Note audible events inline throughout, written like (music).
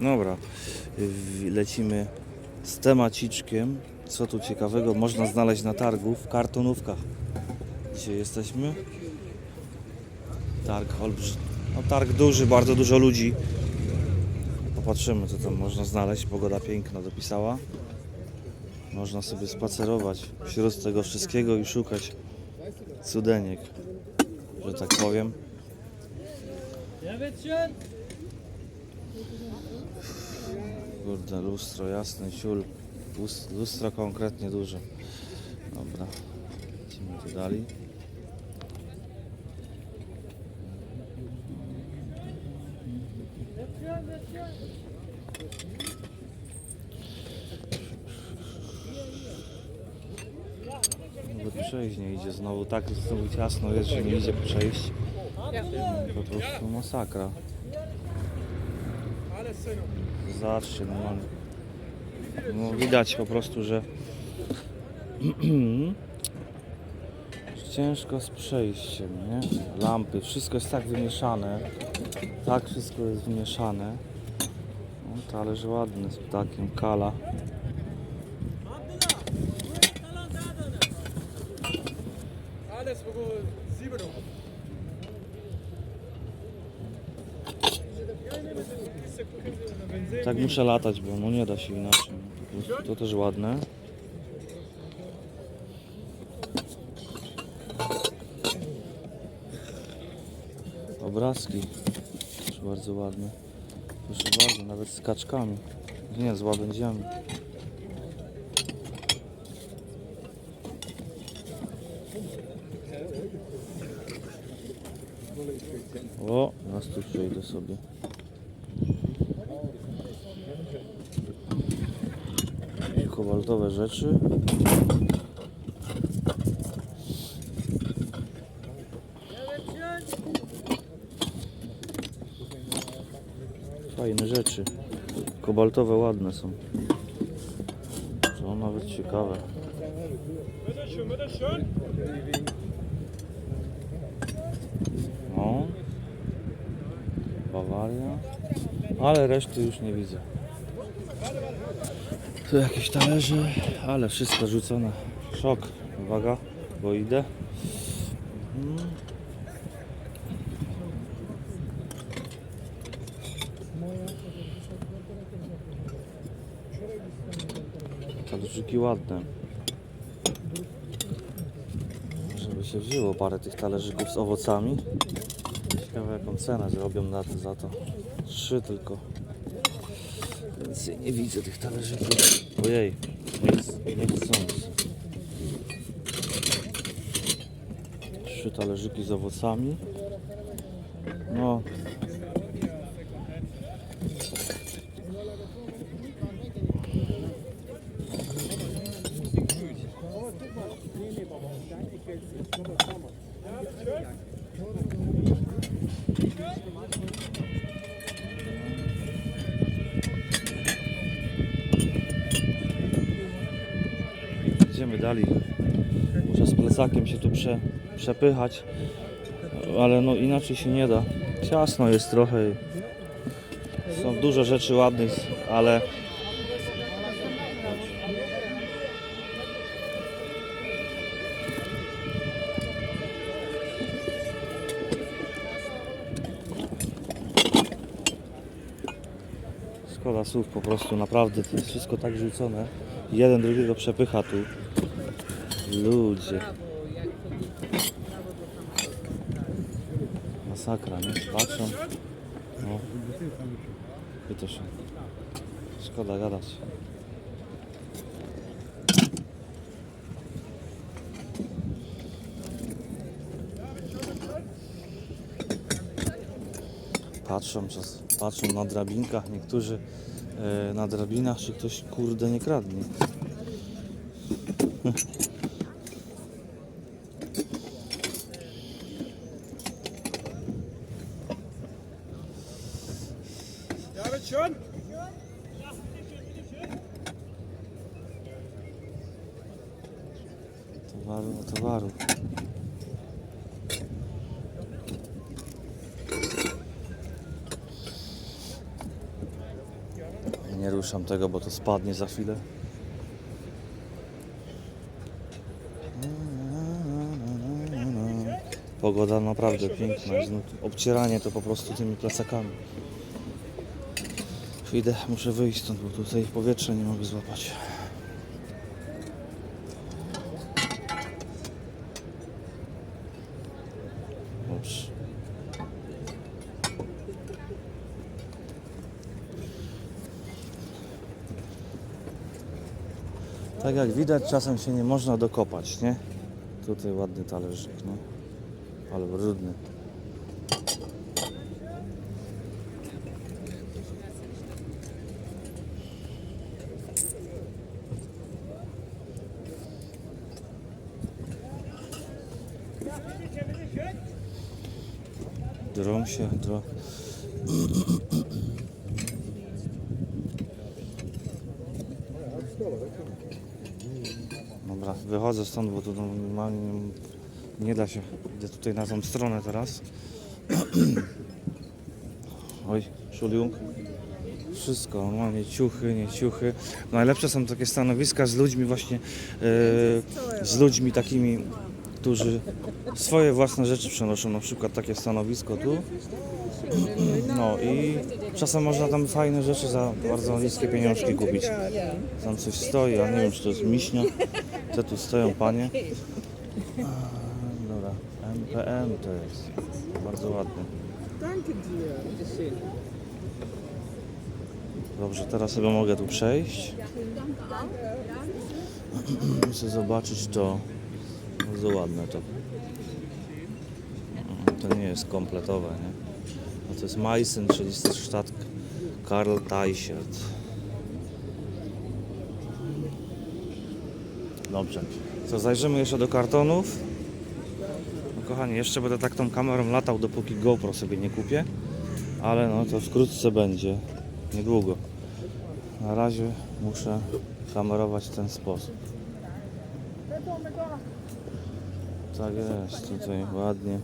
Dobra, lecimy z temaciczkiem. Co tu ciekawego można znaleźć na targu w kartonówkach. Dzisiaj jesteśmy. Targ olbrzymi. No targ duży, bardzo dużo ludzi. Popatrzymy co tam można znaleźć. Pogoda piękna dopisała. Można sobie spacerować wśród tego wszystkiego i szukać cudeniek, że tak powiem. Kurde, lustro jasne, ciul. Lus- Lustro konkretnie duże. Dobra, lecimy tu dalej. Nawet przejść nie idzie znowu, tak znowu ciasno jest, że nie idzie przejść. Po prostu masakra. Zobaczcie, no, mam- no widać po prostu, że (clears throat) ciężko z przejściem, nie? Lampy, wszystko jest tak wymieszane, tak wszystko jest wymieszane. No, talerz ładny z ptakiem, kala. Alles wo sieben Tak muszę latać, bo no nie da się inaczej. Prostu To też ładne. Obrazki też bardzo ładne. Proszę bardzo, nawet z kaczkami. Nie, z łabędziami. O, nas tu przejdę sobie. Kobaltowe rzeczy. Fajne rzeczy. Kobaltowe ładne są. To nawet ciekawe. No. Bawaria. Ale reszty już nie widzę. Tu jakieś talerze, ale wszystko rzucone. Szok. Uwaga, bo idę. Mhm. Talerzyki ładne. Żeby się wzięło parę tych talerzyków z owocami. Ciekawe jaką cenę zrobią na to, za to. Trzy tylko. Nie widzę tych talerzyków. Ojej, nie, nie. Trzy talerzyki z owocami. No. Plecakiem się tu prze, przepychać, ale no inaczej się nie da. Ciasno jest trochę. Są dużo rzeczy ładnych, ale Szkoda słów po prostu, naprawdę to jest wszystko tak rzucone. Jeden drugiego przepycha tu. Ludzie. Masakra, nie? Patrzą. No. To się. Szkoda gadać. Patrzą, czas, patrzą na drabinkach, niektórzy e, na drabinach, czy ktoś kurde nie kradnie. (laughs) Ja, bitteschön. Towaru, o towaru. Nie ruszam tego, bo to spadnie za chwilę. Pogoda naprawdę piękna. No, obcieranie to po prostu tymi plecakami. Idę, muszę wyjść stąd, bo tutaj powietrze nie mogę złapać. Ups. Tak jak widać, czasem się nie można dokopać, nie? Tutaj ładny talerzyk, no. Ale brudny. Drą się, drą. Dobra, wychodzę stąd, bo tu normalnie nie, da się. Idę tutaj na tą stronę teraz. (clears throat) Oj, szuliung. Wszystko, normalnie ciuchy, nie ciuchy. Najlepsze są takie stanowiska z ludźmi właśnie, e, z ludźmi takimi, którzy swoje własne rzeczy przenoszą. Na przykład takie stanowisko tu. No i czasem można tam fajne rzeczy za bardzo niskie pieniążki kupić. Tam coś stoi, a nie wiem czy to jest miśnia. Tu stoją panie. Dobra, MPM to jest. Bardzo ładny. Dobrze, teraz sobie mogę tu przejść. (clears throat) Chcę zobaczyć to. Bardzo ładne to. To nie jest kompletowe, nie? To jest Meissen, czyli Stadt Karl Teichert. Dobrze. Co, zajrzymy jeszcze do kartonów. No, kochani, jeszcze będę tak tą kamerą latał, dopóki GoPro sobie nie kupię. Ale no to wkrótce będzie. Niedługo. Na razie muszę kamerować w ten sposób. Tak jest, tutaj ładnie.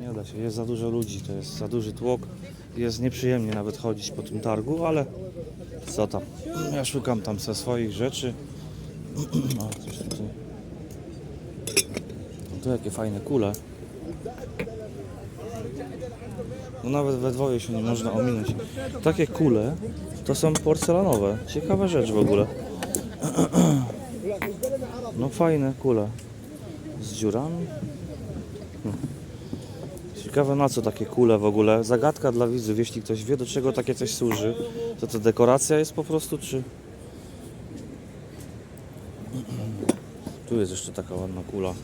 Nie da się, jest za dużo ludzi, to jest za duży tłok. Jest nieprzyjemnie nawet chodzić po tym targu, ale co tam. Ja szukam tam ze swoich rzeczy. (clears throat) O, coś tutaj. No tu jakie fajne kule. No nawet we dwoje się nie można ominąć. Takie kule to są porcelanowe. Ciekawa rzecz w ogóle. (clears throat) No fajne kule. Z dziurami. Ciekawe na co takie kule w ogóle. Zagadka dla widzów, jeśli ktoś wie do czego takie coś służy. To to dekoracja jest po prostu, czy... Tu jest jeszcze taka ładna kula.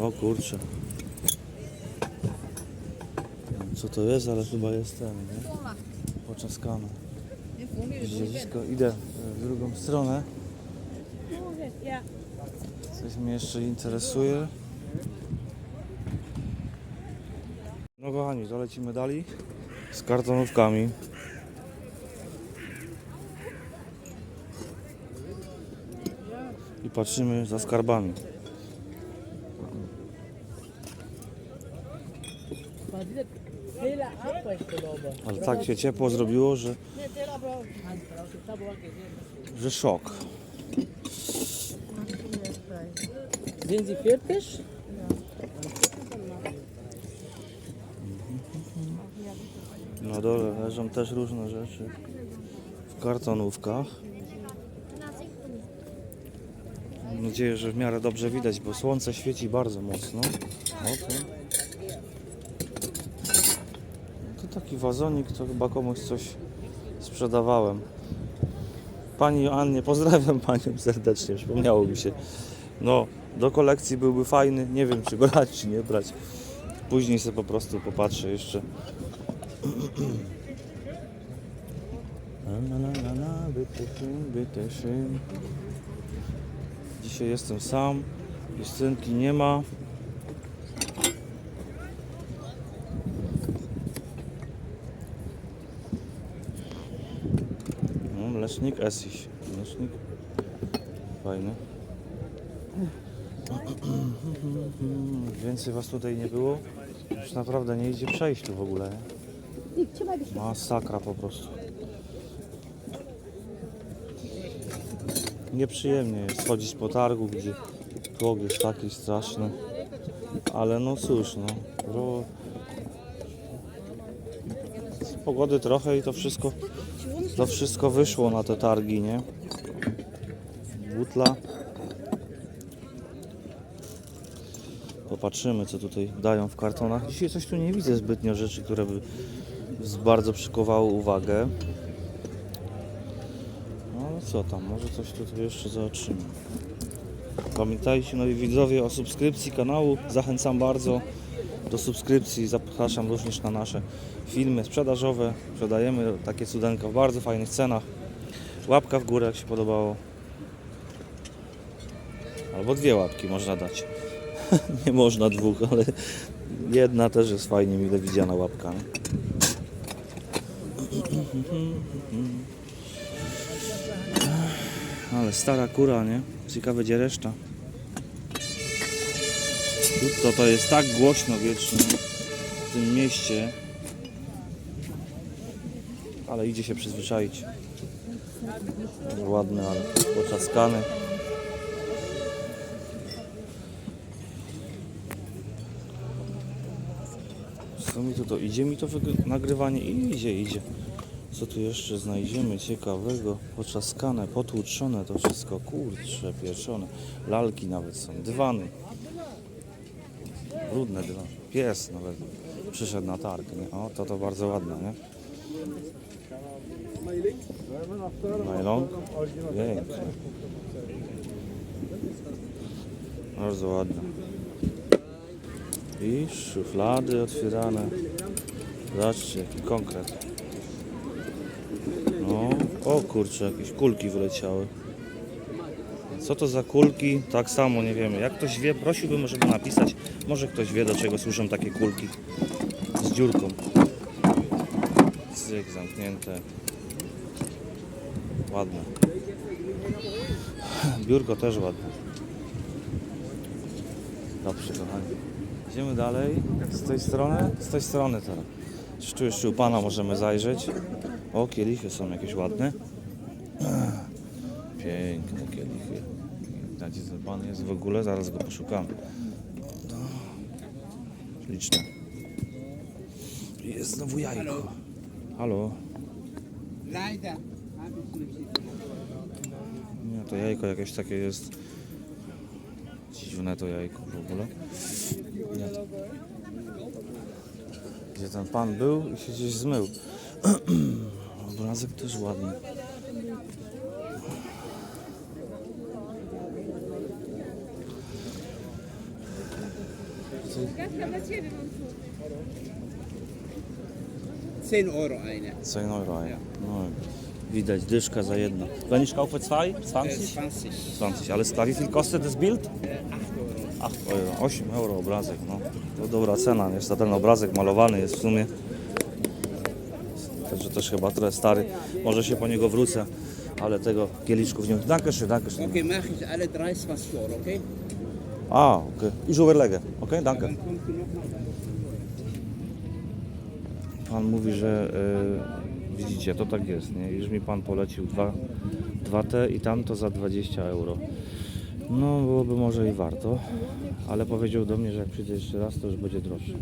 O kurczę. Co to jest, ale chyba jest ten, nie? Poczaskane. Idę w drugą stronę. Coś mnie jeszcze interesuje. No kochani, to lecimy dalej z kartonówkami. I patrzymy za skarbami. Ale tak się ciepło zrobiło, że, że szok. Sind Sie fertig? Na dole leżą też różne rzeczy w kartonówkach. Mam nadzieję, że w miarę dobrze widać, bo słońce świeci bardzo mocno. O, to. to taki wazonik, to chyba komuś coś sprzedawałem. Pani Joannie, pozdrawiam Panią serdecznie, przypomniało mi się. No, do kolekcji byłby fajny, nie wiem czy brać, (laughs) czy nie brać. Później sobie po prostu popatrzę jeszcze. Dzisiaj jestem sam, Justynki nie ma. No, mlecznik Esiś. Mlecznik fajny. Więcej was tutaj nie było, już naprawdę nie idzie przejść tu w ogóle. Masakra po prostu. Nieprzyjemnie jest chodzić po targu, gdzie tłok jest taki straszny. Ale no cóż, no. Ro... Z pogody trochę i to wszystko, to wszystko wyszło na te targi, nie? Butla. Popatrzymy, co tutaj dają w kartonach. Dzisiaj coś tu nie widzę zbytnio rzeczy, które by bardzo przykuwały uwagę. No co tam, może coś tutaj jeszcze zobaczymy. Pamiętajcie, nowi widzowie, o subskrypcji kanału. Zachęcam bardzo do subskrypcji. Zapraszam również na nasze filmy sprzedażowe. Sprzedajemy takie cudenka w bardzo fajnych cenach. Łapka w górę, jak się podobało. Albo dwie łapki można dać. (laughs) nie można dwóch, ale jedna też jest fajnie mile widziana łapka. Nie? Ale stara kura, nie? Ciekawe gdzie reszta. To, to jest tak głośno wiecznie w tym mieście. Ale idzie się przyzwyczaić. Ładny, ale poczaskany. Mi tu to idzie mi to nagrywanie i idzie, idzie. Co tu jeszcze znajdziemy ciekawego? Poczaskane, potłuczone to wszystko, kurcze, pieczone. Lalki nawet są, dywany. Brudne dywany. Pies nawet przyszedł na targ, nie? O, to to bardzo ładne, nie? Nylon? Pięknie. Bardzo ładne. I szuflady otwierane. Zobaczcie, jaki konkret. No, o kurczę, jakieś kulki wyleciały. Co to za kulki? Tak samo nie wiemy. Jak ktoś wie, prosiłbym, żeby napisać. Może ktoś wie, do czego służą takie kulki z dziurką. Cyk, zamknięte. Ładne. Biurko też ładne. Dobrze, kochani. Idziemy dalej. Z tej strony? Z tej strony teraz. Tu jeszcze u Pana możemy zajrzeć? O, kielichy są jakieś ładne. (clears throat) Piękne kielichy. Gdzie ten Pan jest w ogóle? Zaraz go poszukamy. No. Liczne. Jest znowu jajko. Halo. Nie, to jajko jakieś takie jest. Dziwne to jajko w ogóle. Nie. Gdzie ten pan był i się gdzieś zmył. (clears throat) Obrazek też ładny. Zehn Euro eine. 10 euro. ej. No, widać, dyszka za jedno. Wenn ich kaufe zwei? Äh, 20? 20. 20. Alles klar. Wie viel kostet das Bild? 8 euro. 8 euro obrazek, no. To dobra cena, niestety ten obrazek malowany jest w sumie. Także też chyba trochę stary. Może się po niego wrócę, ale tego kieliszków nie... Dankeschön, dankeschön. Okay, mache ich alle 30 was vor, okay? A, okej. I żuwerlegę. Okej, danke. Pan mówi, że y, widzicie, to tak jest, nie? Już mi pan polecił dwa, dwa te i tamto za 20 euro. No, byłoby może i warto, ale powiedział do mnie, że jak przyjdzie jeszcze raz, to już będzie droższe.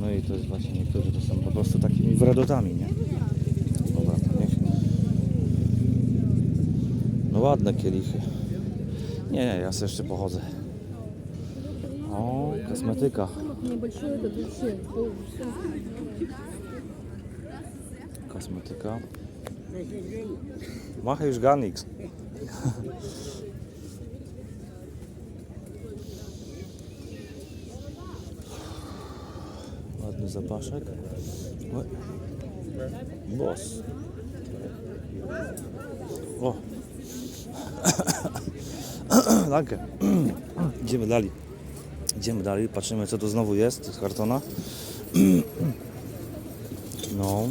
No i to jest właśnie niektórzy to są po prostu takimi wredotami, nie? Dobra, niech. No ładne kielichy. Nie, nie, ja sobie jeszcze pochodzę. O, kosmetyka. Kosmetyka. Machę już nichts. (laughs) Ładny zapaszek. Oj. Boss. O. (coughs) Danke. (coughs) Idziemy dalej. Idziemy dalej, patrzymy co tu znowu jest z kartona. (coughs) No.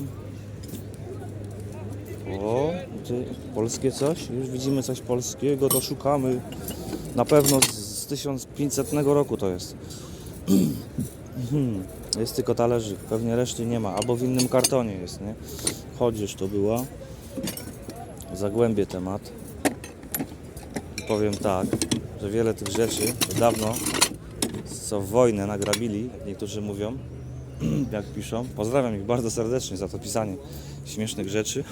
O, ty, polskie coś? Już widzimy coś polskiego, to szukamy. Na pewno z, z 1500 roku to jest. (clears throat) Hmm, Jest tylko talerzyk, pewnie reszty nie ma, albo w innym kartonie jest, nie? Chodzisz to była. Zagłębię temat. Powiem tak, że wiele tych rzeczy dawno, co wojnę nagrabili, jak niektórzy mówią, (clears throat) jak piszą. Pozdrawiam ich bardzo serdecznie za to pisanie śmiesznych rzeczy.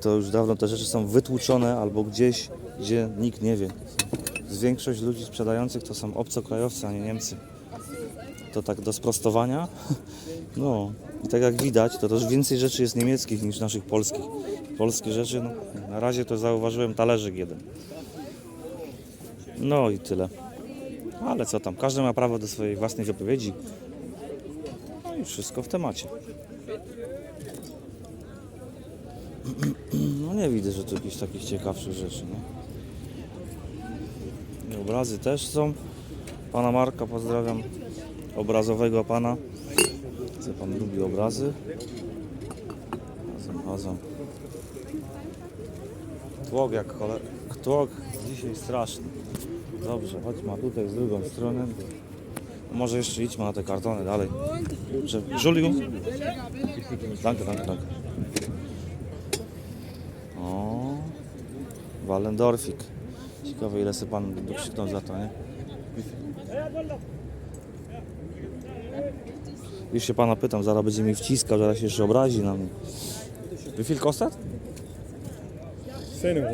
To już dawno te rzeczy są wytłuczone albo gdzieś, gdzie nikt nie wie. Z większość ludzi sprzedających to są obcokrajowcy, a nie Niemcy. To tak do sprostowania. (laughs) No i tak jak widać, to też więcej rzeczy jest niemieckich niż naszych polskich. Polskie rzeczy, no, na razie to zauważyłem talerzyk jeden. No i tyle. Ale co tam, każdy ma prawo do swojej własnej wypowiedzi. No i wszystko w temacie. No nie widzę, że tu jakichś takich ciekawszych rzeczy, nie? I obrazy też są. Pana Marka pozdrawiam. Obrazowego pana. Co pan lubi obrazy? Chodzą, chodzą. Tłok jak cholera. Tłok dzisiaj straszny. Dobrze, chodźmy tutaj z drugą stronę. Może jeszcze idźmy na te kartony dalej. Entschuldigung. Danke, danke, danke. O, Wallendorfik. Ciekawe ile sobie pan dokrzyknął za to, nie? Już się pana pytam, zaraz będzie mi wciskał, zaraz się jeszcze obrazi na mnie. Viel kostet? 10 Euro.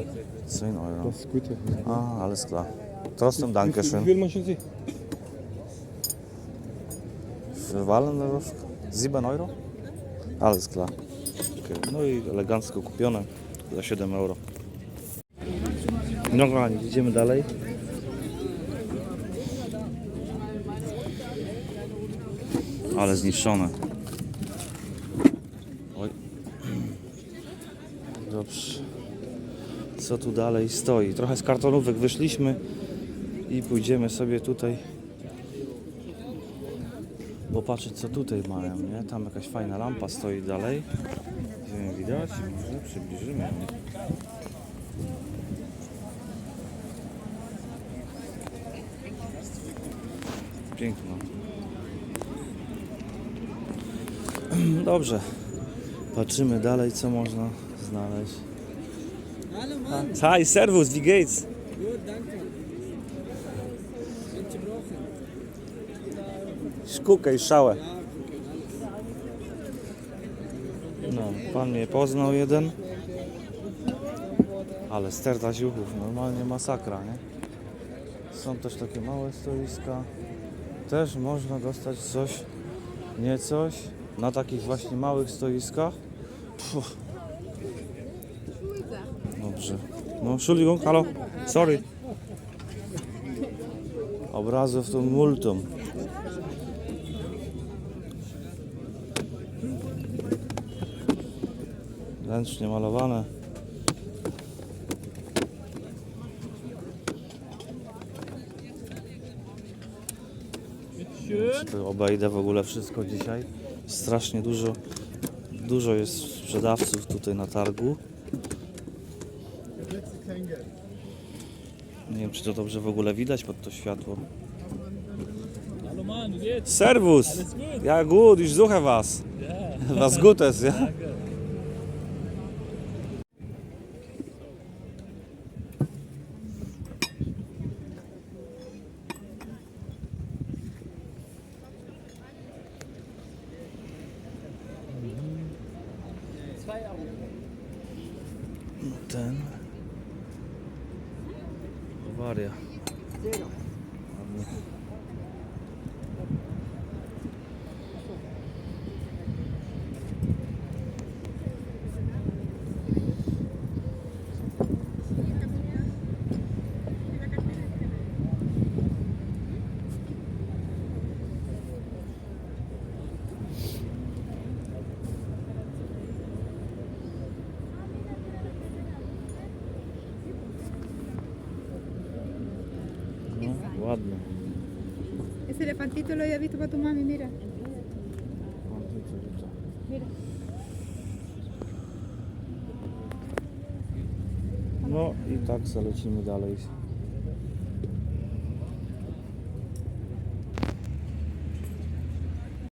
10 Euro. Das ist gut. A, alles klar. Trotzdem danke Wie schön. viel möchten Sie? Für Wallendorf 7 Euro? Alles klar. Okay. No i elegancko kupione za 7 euro. No kochani, idziemy dalej. Ale zniszczone. Oj. Dobrze. Co tu dalej stoi? Trochę z kartonówek wyszliśmy i pójdziemy sobie tutaj popatrzeć co tutaj mają, nie? Tam jakaś fajna lampa stoi dalej. Widać? Może przybliżymy. ją. Piękna. Dobrze. Patrzymy dalej, co można znaleźć. Hi, servus, wie geht's? Szkukę i szałę. No, pan mnie poznał jeden. Ale sterta ziuchów, normalnie masakra, nie? Są też takie małe stoiska. Też można dostać coś, nie coś, na takich właśnie małych stoiskach. Puh. Dobrze. No, Entschuldigung, halo, sorry. Obrazów tu multum. Ręcznie malowane. Obejdę w ogóle wszystko dzisiaj. Strasznie dużo, dużo jest sprzedawców tutaj na targu. Nie wiem, czy to dobrze w ogóle widać pod to światło. Servus! Ja gut, ich suche was. Was Gutes, ja? Ese elefantito lo había visto para tu mami, mira. No i tak zalecimy dalej.